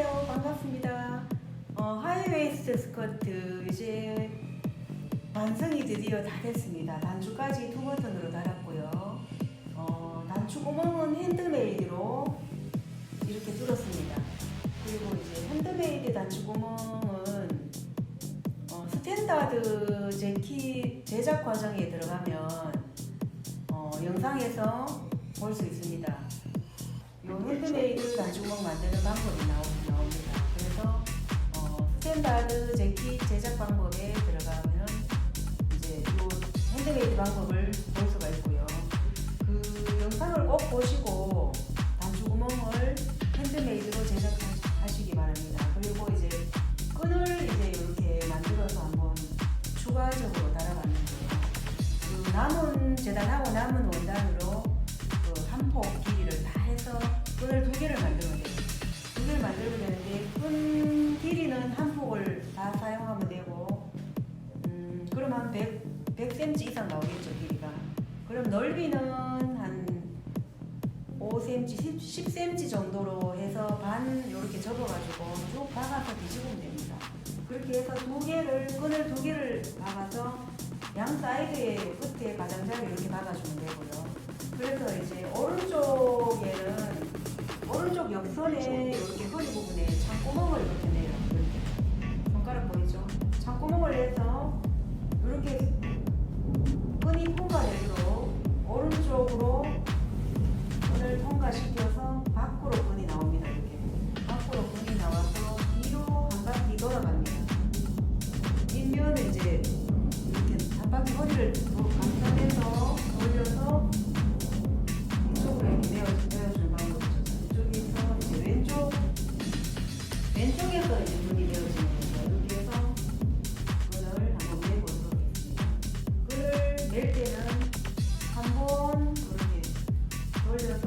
안녕하세요. 반갑습니다. 어, 하이웨이스트 스커트 이제 완성이 드디어 다 됐습니다. 단추까지 투 버튼으로 달았고요. 어, 단추 구멍은 핸드메이드로 이렇게 뚫었습니다. 그리고 이제 핸드메이드 단추 구멍은 어, 스탠다드 재킷 제작 과정에 들어가면 어, 영상에서 볼 수 있습니다. 요 핸드메이드 단추구멍 만드는 방법이 나오, 나옵니다. 그래서 어, 스탠다드 재킷 제작 방법에 들어가면 이제 요 핸드메이드 방법을 볼 수가 있고요. 그 영상을 꼭 보시고 단추 구멍을 핸드메이드로 제작하시기 바랍니다. 그리고 이제 끈을 이제 이렇게 만들어서 한번 추가적으로 달아봤는데요. 그 남은 재단하고 남은 원단으로 끈 길이는 한 폭을 다 사용하면 되고 음, 그럼 한 100, 100cm 이상 나오겠죠 길이가. 그럼 넓이는 한 5cm, 10, 10cm 정도로 해서 반 이렇게 접어가지고 쭉 박아서 뒤집으면 됩니다. 그렇게 해서 두 개를 끈을 두 개를 박아서 양 사이드에 끝에 가장자리 이렇게 박아주면 되고요. 그래서 이제 오른쪽에는 오른쪽 옆선에 이렇게 허리 부분에 창구멍을 이렇게 내요. 이렇게 손가락 보이죠? 창구멍을 내서 이렇게 끈이 통과되도록 오른쪽으로 끈을 통과시켜서 밖으로 끈이 나옵니다. 이렇게 밖으로 끈이 나와서 뒤로 한 바퀴 돌아갑니다. 뒷면은 이제 이렇게 한 바퀴 허리를 내어지는 거죠. 이렇게 해서 끈을 한번 내보도록 하겠습니다. 돌려서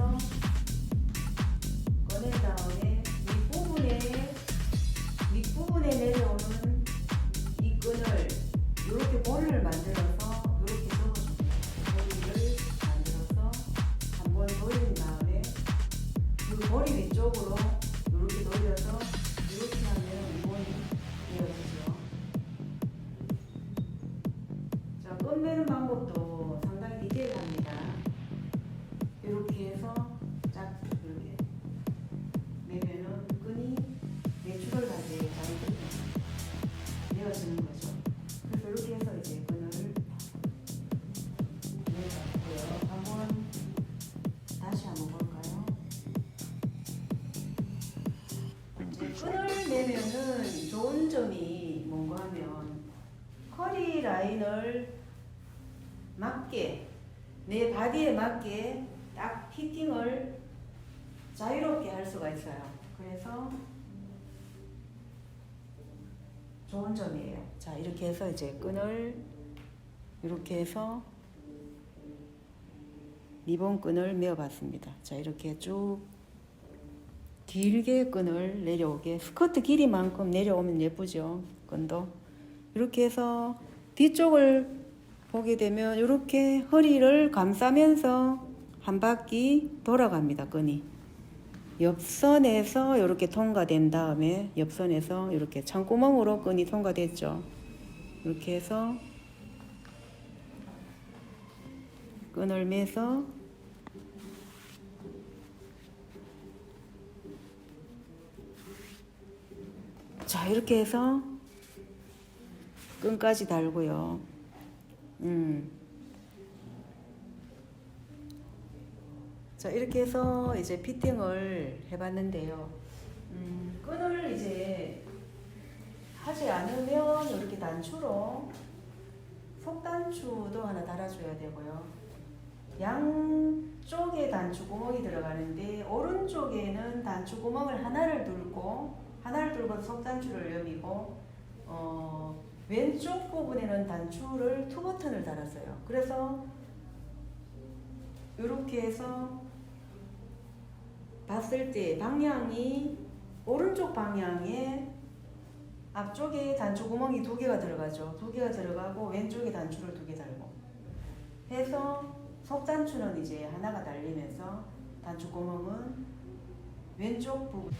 내어지는 거죠. 그래서 이렇게 해서 이제 끈을 내봤고요. 한번 다시 한번 볼까요? 이제 끈을 내면은 좋은 점이 뭔가 하면 허리 라인을 맞게 내 바디에 맞게 딱 피팅을 자유롭게 할 수가 있어요. 그래서 좋은 점이에요. 자, 이렇게 해서 이제 끈을 이렇게 해서 리본 끈을 메어봤습니다. 자, 이렇게 쭉 길게 끈을 내려오게 스커트 길이만큼 내려오면 예쁘죠. 끈도 이렇게 해서 뒤쪽을 보게 되면 이렇게 허리를 감싸면서 한 바퀴 돌아갑니다. 끈이 옆선에서 이렇게 통과된 다음에 옆선에서 이렇게 창구멍으로 끈이 통과됐죠. 이렇게 해서 끈을 매서 자 이렇게 해서 끈까지 달고요. 음. 자 이렇게 해서 이제 피팅을 해봤는데요. 음, 끈을 이제 하지 않으면 이렇게 단추로 속단추도 하나 달아줘야 되고요. 양쪽에 단추 구멍이 들어가는데 오른쪽에는 단추 구멍을 하나를 뚫고 하나를 뚫고 속단추를 여미고 어, 왼쪽 부분에는 단추를 투 버튼을 달았어요. 그래서 이렇게 해서 봤을 때 방향이 오른쪽 방향에 앞쪽에 단추 구멍이 두 개가 들어가죠. 두 개가 들어가고 왼쪽에 단추를 두 개 달고 해서 속단추는 이제 하나가 달리면서 단추 구멍은 왼쪽 부분